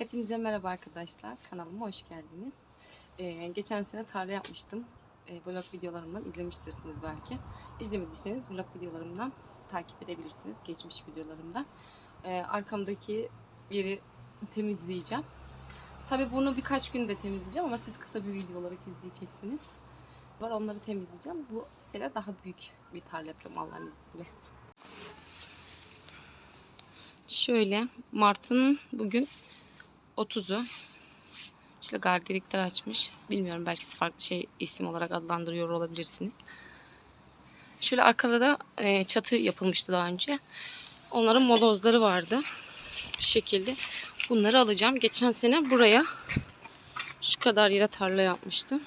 Hepinize merhaba arkadaşlar. Kanalıma hoş geldiniz. Ee, geçen sene tarla yapmıştım. Ee, vlog videolarımdan izlemiştirsiniz belki. İzlemediyseniz vlog videolarımdan takip edebilirsiniz. Geçmiş videolarımdan. Ee, arkamdaki yeri temizleyeceğim. Tabi bunu birkaç günde temizleyeceğim ama siz kısa bir video olarak izleyeceksiniz. Var onları temizleyeceğim. Bu sene daha büyük bir tarla yapacağım Allah'ın izniyle. Şöyle Mart'ın bugün 30'u. İşte gardilikler açmış. Bilmiyorum belki siz farklı şey isim olarak adlandırıyor olabilirsiniz. Şöyle arkada da e, çatı yapılmıştı daha önce. Onların molozları vardı. Bu şekilde. Bunları alacağım. Geçen sene buraya şu kadar yere tarla yapmıştım.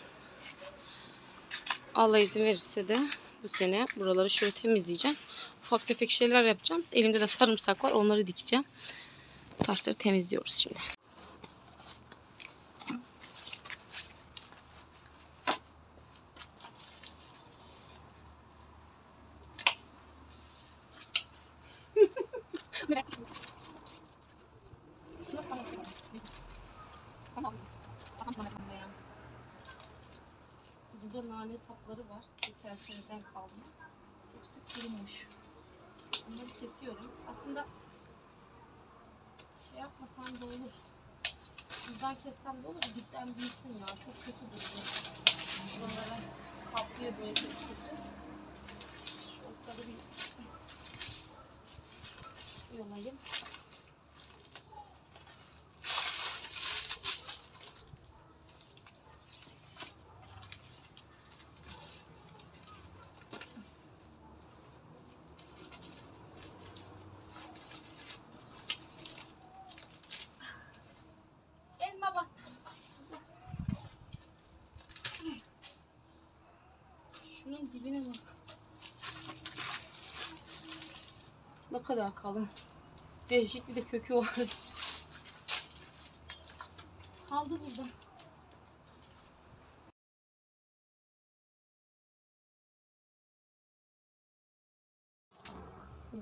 Allah izin verirse de bu sene buraları şöyle temizleyeceğim. Ufak tefek şeyler yapacağım. Elimde de sarımsak var. Onları dikeceğim. Taşları temizliyoruz şimdi. Burada nane sapları var. Geçen seneden kalma. Hepsi kurumuş. Bunları kesiyorum. Aslında şey yapmasam da olur. Buradan kessem de olur. Dipten büyüsün ya. Çok kötü duruyor. Buralara kaplıyor böyle kötü. Şu ortada bir yolayım. Elma bak. Şunun dibine bak. Ne kadar kalın. Değişik bir de kökü var. Kaldı burada.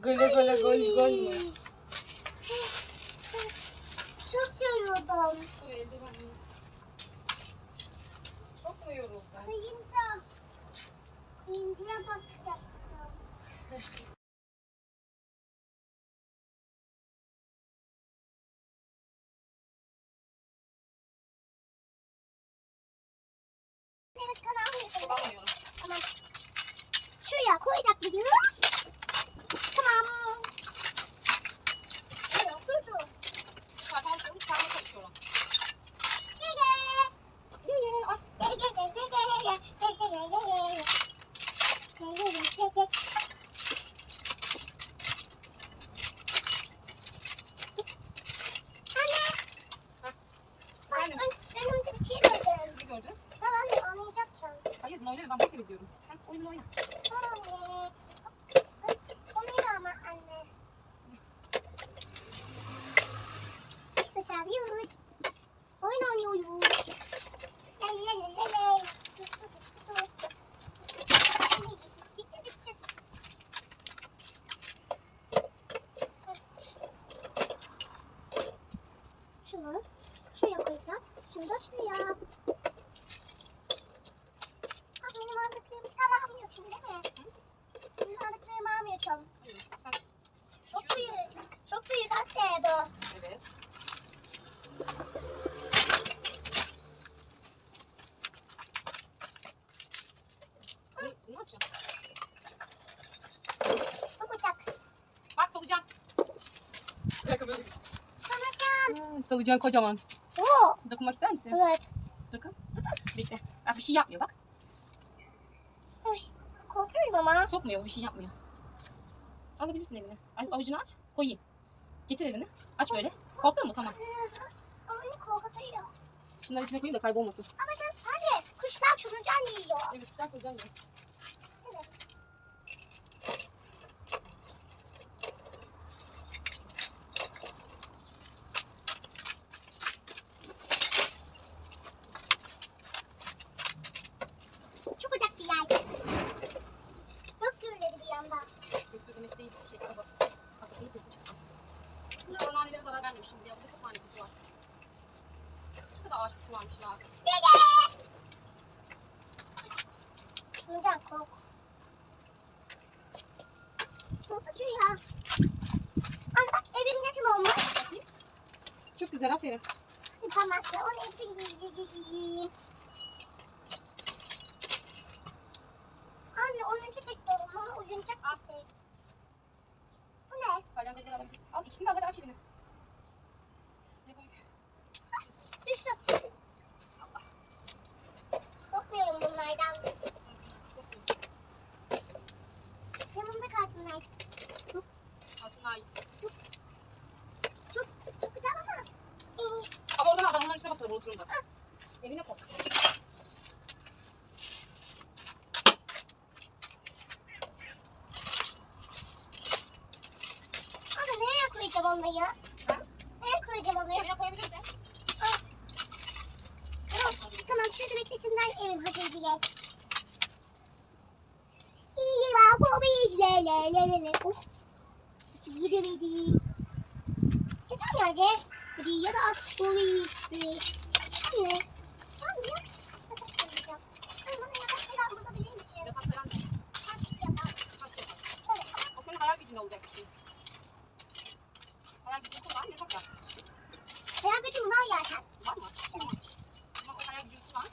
Gole gole gol gol mü? Çok yoruldum. Çok mu yoruldun? Kıyınca, kıyınca bakacaktım. Evet kanal Bulamıyorum. Tamam. Şuraya koyacak mıyız? Tamam. Evet, durdu. Çıkartalım, onu çıkarmaya çalışıyorum. Gege. Gege, gege, gege, gege, gege, gege, gege. Gege, gege, gege. Anne. Bak, Efendim? ben, ben önce bir şey dedim. Ne gördün? Ben anlayacaksın. Hayır, bunu oynarım. Ben bak temizliyorum. Sen oyununu oyna. Anne. Onu ama anne. Dışarıyız. Oyun oynuyoruz. Lay lay lay lay lay. Şunu şuraya koyacağım. Şunu da şuraya. Ha, benim aldıklarımı tamamlıyorsun değil mi? Benim aldıklarımı almıyorsun. Sen Çok büyük. Çok büyük hatta bu. Evet. Ne, ne yapacağım? Bu bıçak. Bak solucan. Bir dakika böyle. Sanacan. Ha, Solucan kocaman. Oo. Dokunmak ister misin? Evet. Dokun. Bekle. Bak bir şey yapmıyor bak. Korkuyorum ama. Sokmuyor bir şey yapmıyor. Alabilirsin elini. Ay, Avucunu aç. Koyayım. Getir elini. Aç böyle. Korktun mu? Tamam. Ama beni korkutuyor. Şunları içine koyayım da kaybolmasın. Ama sen hadi kuşlar çulucan yiyor. Evet güzel koyacaksın ya. Evet. Çok ocak bir yer. Yok gürleri bir yanda. Gökyüzü değil. Şey. İnşallah nanelere zarar vermemişim. Ya burada çok nane kokusu var. da ağaç kullanmışlar. Dede. Nurcan kork. Çok acıyor ya. Anne bak evim nasıl olmuş? Çok güzel aferin. Tamam. Onu ekleyeyim. Anne oyuncak istiyorum. Bana oyuncak istiyorum. Bu ne? Salyangozu alabilirsin. Al ikisini de al hadi aç elini. Ne komik. Düştü. Korkmuyorum bunlardan. Yanımda kalsınlar. Altına ay. Çok, çok güzel ama. Ee, Ama oradan al unuturum da. Evine koy. ama nereye koyacağım onları? Ha? Nereye koyacağım onları? Evine koyabilirsin. Tamam, tamam şurada bekletinler evim hadi diye. İyi var bu biz le le le le le. Of. Hiç gidemedim. Yeter ya de. Buraya da at bu. Anne. Evet. Olacak bir şey. Hayal gücünü kullan yatak yap. Hayal gücüm var zaten. Var mı? Tamam. Ama o hayal gücünü kullan.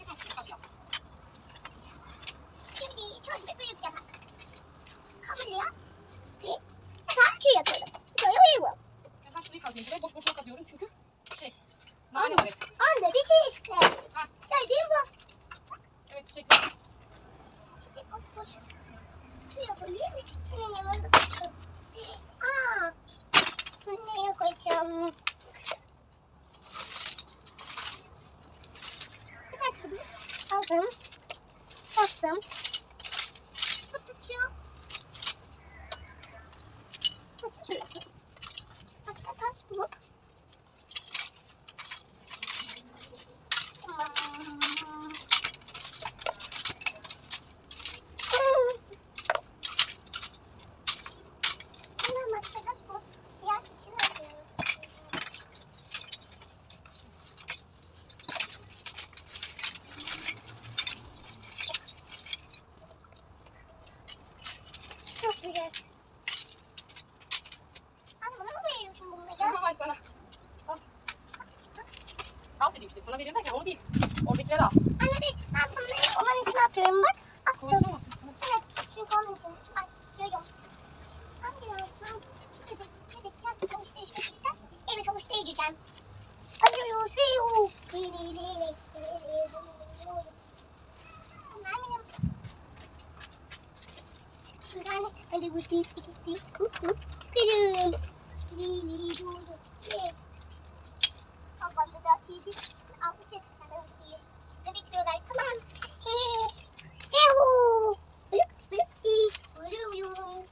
Yatak yap. Şimdi çok büyük yatak. Kabul ya. Bir yatak tüy yapıyorum. Şöyle uyuyorum. Ya Ben şurayı kazıyorum. Buraya boş boşuna kazıyorum çünkü şey. Nane var hep. Anne bir şey işte. Ha. Dediğim bu. Evet çiçekler. Çiçek kokmuş. Tüy yapayım. Senin yanında tutsun. Aa. Nereye Güzel. Anne bana mı veriyorsun bunları? Tamam hay sana. Al. Al dedim işte sana vereyim derken onu değil. Oradakileri al. Anne değil. Ben bunları onun içine atıyorum bak. Attım. Konuşamazsın. Evet. Çünkü onun için. Ay görüyorum. Hangi yazdım? Tabii. Evet. Sen havuç değişmek ister. Evet havuç değişeceğim. Ayıyor. Fiyu. Lili lili. Bunlar benim. Şimdi anne. Hadi havuç değişmek isteyeyim. Hup hup. Gülüm. Lili lulu. Yes. Ablam da daha keyifli. Al içe. Sen de havuç değiş. Sizi bekliyorlar. Tamam. Hey. Yuhu. Blık blık di. Vuruyorum.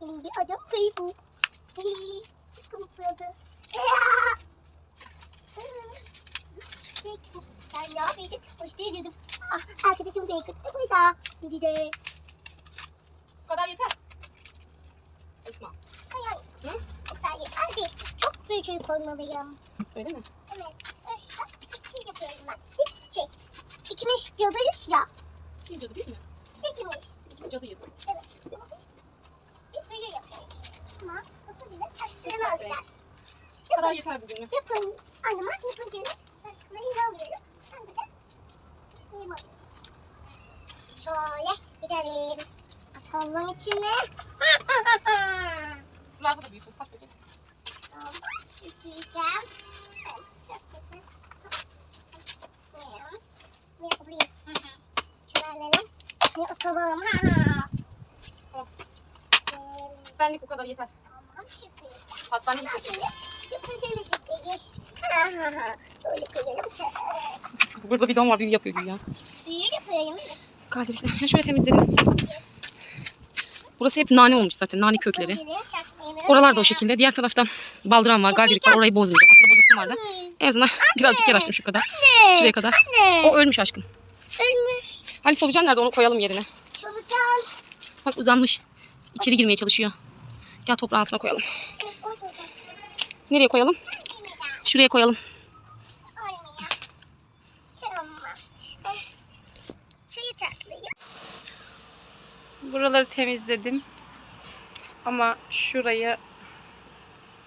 Benim bir adım. Hey, Çok mutlu adı. Yapacaksın? Hoş değildim. Ah, arkadaşım da burada. Şimdi de. Bu kadar yeter. Esma. Hayır. Hı? Bu yeter değil. Çok büyük şey koymalıyım. Öyle mi? Evet. Öşte iki yapıyorum ben. Bir şey. İkimiz cadıyız ya. Kim cadı biz mi? İkimiz. İkimiz cadıyız. Evet. Ama biz bir büyü yapıyoruz. Ama bakın yine taşlarını alacağız. Bu kadar yeter bugünlük. Yapın. Annem bak yapınca taşlarını alıyorum. Alıyorsun. Şöyle gidelim. Atalım içine. Şuralarda da. Kaç bakayım. Tamam. Süpüreceğim. Ne? Yapayım? Ne. Tamam. Benlik bu kadar yeter. Tamam süpüreceğim. Hastaneye gideceğiz. şimdi yapıncayla gideceğiz. Ha ha ha. Şöyle koyalım. Burada bidon var büyü yapıyor ya. Büyü yapıyorum. Kadir ya şöyle temizledim. Burası hep nane olmuş zaten. Nane kökleri. Oralar da o şekilde. Diğer tarafta baldıran var, gargilik var. Orayı bozmayacağım. Aslında bozasım vardı. En azından birazcık yer açtım şu kadar. Şuraya kadar. O ölmüş aşkım. Ölmüş. Hani solucan nerede onu koyalım yerine. Solucan. Bak uzanmış. İçeri girmeye çalışıyor. Gel toprağın altına koyalım. Nereye koyalım? Şuraya koyalım. Buraları temizledim. Ama şurayı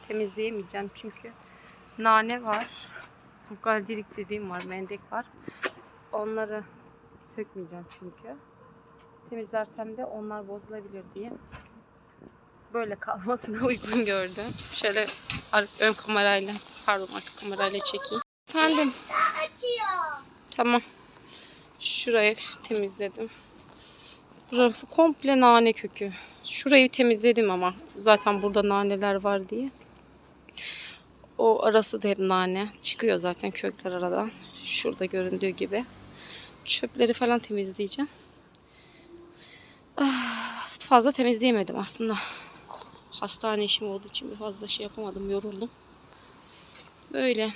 temizleyemeyeceğim çünkü nane var. Galdirik dediğim var, mendek var. Onları sökmeyeceğim çünkü. Temizlersem de onlar bozulabilir diye. Böyle kalmasına uygun gördüm. Şöyle ön kamerayla, pardon arka kamerayla çekeyim. Efendim, tamam. Şurayı temizledim. Burası komple nane kökü. Şurayı temizledim ama zaten burada naneler var diye. O arası da hep nane. Çıkıyor zaten kökler aradan. Şurada göründüğü gibi. Çöpleri falan temizleyeceğim. Ah, Fazla temizleyemedim aslında. Hastane işim olduğu için bir fazla şey yapamadım. Yoruldum. Böyle.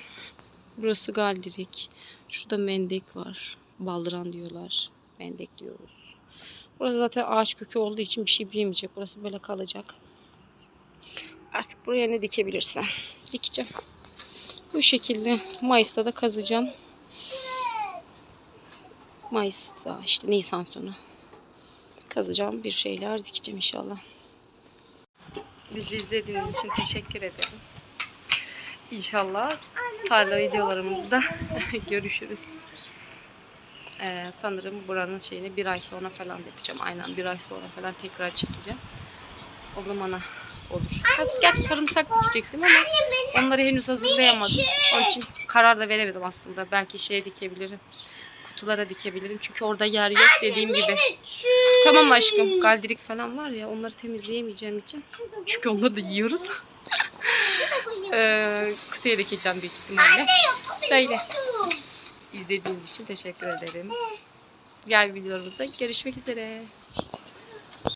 Burası galdirik. Şurada mendek var. Baldıran diyorlar. Mendek diyoruz. Burası zaten ağaç kökü olduğu için bir şey büyümeyecek. Burası böyle kalacak. Artık buraya ne dikebilirsem dikeceğim. Bu şekilde Mayıs'ta da kazacağım. Mayıs'ta işte Nisan sonu kazacağım bir şeyler dikeceğim inşallah. Bizi izlediğiniz için teşekkür ederim. İnşallah tarla videolarımızda görüşürüz. Ee, sanırım buranın şeyini bir ay sonra falan yapacağım. Aynen bir ay sonra falan tekrar çekeceğim. O zamana olur. Ha, gerçi sarımsak dikecektim ama onları henüz hazırlayamadım. Onun için karar da veremedim aslında. Belki şeye dikebilirim. Kutulara dikebilirim. Çünkü orada yer yok dediğim gibi. Tamam aşkım. Galdirik falan var ya onları temizleyemeyeceğim için. Çünkü onları da yiyoruz. Ee, kutuya dikeceğim büyük ihtimalle. Böyle. İzlediğiniz için teşekkür ederim. Diğer videolarımızda görüşmek üzere.